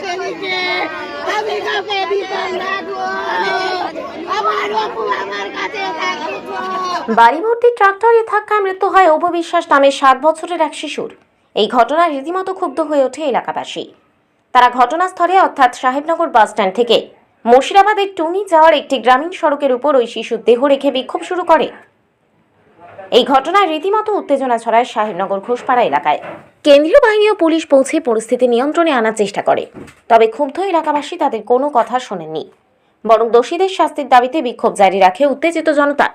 ছেলেকে আমি কাউকে অপু কাছে বাড়ি ভর্তি ট্রাক্টরে ধাক্কায় মৃত্যু হয় অপবিশ্বাস নামে সাত বছরের এক শিশুর। এই ঘটনায় রীতিমতো ক্ষুব্ধ হয়ে ওঠে এলাকাবাসী। তারা ঘটনাস্থলে, অর্থাৎ সাহেবনগর বাসস্ট্যান্ড থেকে মুর্শিদাবাদের টুনি যাওয়ার একটি গ্রামীণ সড়কের উপর ওই শিশুর দেহ রেখে বিক্ষোভ শুরু করে। এই ঘটনায় রীতিমতো উত্তেজনা ছড়ায় সাহেবনগর ঘোষপাড়া এলাকায়। কেন্দ্রীয় বাহিনী ও পুলিশ পৌঁছে পরিস্থিতি নিয়ন্ত্রণে আনার চেষ্টা করে। তবে ক্ষুব্ধ এলাকাবাসী তাদের কোনো কথা শোনেননি। বরং দোষীদের শাস্তির দাবিতে বিক্ষোভ জারি রাখে উত্তেজিত জনতা।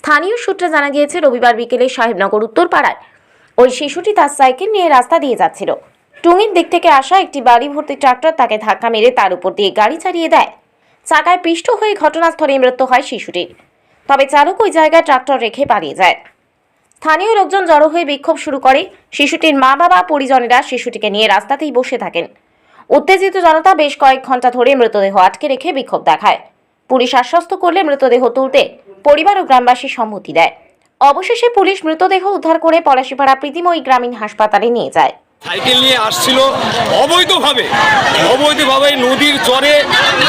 স্থানীয় সূত্রে জানা গিয়েছে, রবিবার বিকেলে সাহেবনগর উত্তরপাড়ায় ওই শিশুটি তার সাইকেল নিয়ে রাস্তা দিয়ে যাচ্ছিল। টুঙির দিক থেকে আসা একটি বাড়ি ভর্তি ট্রাক্টর তাকে ধাক্কা মেরে তার উপর দিয়ে গাড়ি চালিয়ে দেয়। চাকায় পিষ্ট হয়ে ঘটনাস্থলে মৃত্যু হয় শিশুটির। তবে চালক ওই জায়গায় ট্রাক্টর রেখে পালিয়ে যায়। স্থানীয় লোকজন জড়ো হয়ে বিক্ষোভ শুরু করে। শিশুটির মা বাবা পরিজনেরা শিশুটিকে নিয়ে রাস্তাতেই বসে থাকেন। উত্তেজিত জনতা বেশ কয়েক ঘণ্টা ধরে মৃতদেহ আটকে রেখে বিক্ষোভ দেখায়। পুলিশ আশ্বস্ত করলে মৃতদেহ তুলতে পরিবার ও গ্রামবাসী সম্মতি দেয়। অবশেষে পুলিশ মৃতদেহ উদ্ধার করে পলাশিপাড়া প্রীতিময়ী গ্রামীণ হাসপাতালে নিয়ে যায়। সাইকেল নিয়ে আসছিল অবৈধভাবে। অবৈধভাবে নদীর চরে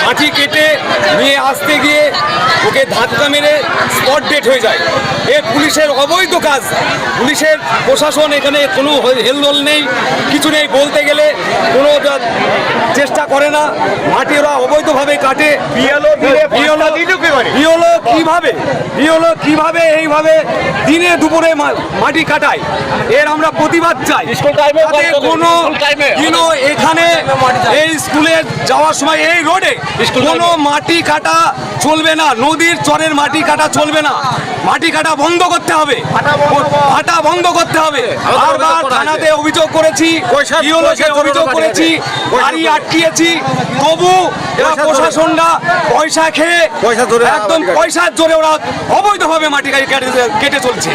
মাটি কেটে নিয়ে আসতে গিয়ে ওকে ধাক্কা মেরে স্পট ডেট হয়ে যায়। এ পুলিশের অবৈধ কাজ। পুলিশের প্রশাসন এখানে কোনো হেলদোল নেই, কিছু নেই। বলতে গেলে কোনো চেষ্টা করে না মাটি ওরা অবৈধভাবে কাটে। বিএলও বিএলও কীভাবে? বিএলও কীভাবে এইভাবে দিনে দুপুরে মাটি কাটায়? এর আমরা প্রতিবাদ চাই। কোনো দিনও এখানে এই স্কুলে যাওয়ার সময় এই রোডে কোনো মাটি কাটা চলবে না নদীর চরের মাটি কাটা চলবে না। মাটি কাটা বন্ধ করতে হবে। কাটা বন্ধ করতে হবে। বারবার থানাতে অভিযোগ করেছি অভিযোগ করেছি গাড়ি আটকিয়েছি। তবু এরা প্রশাসনরা পয়সা খেয়ে একদম পয়সার জোরে ওরা অবৈধভাবে মাটি কেটে কেটে চলছে।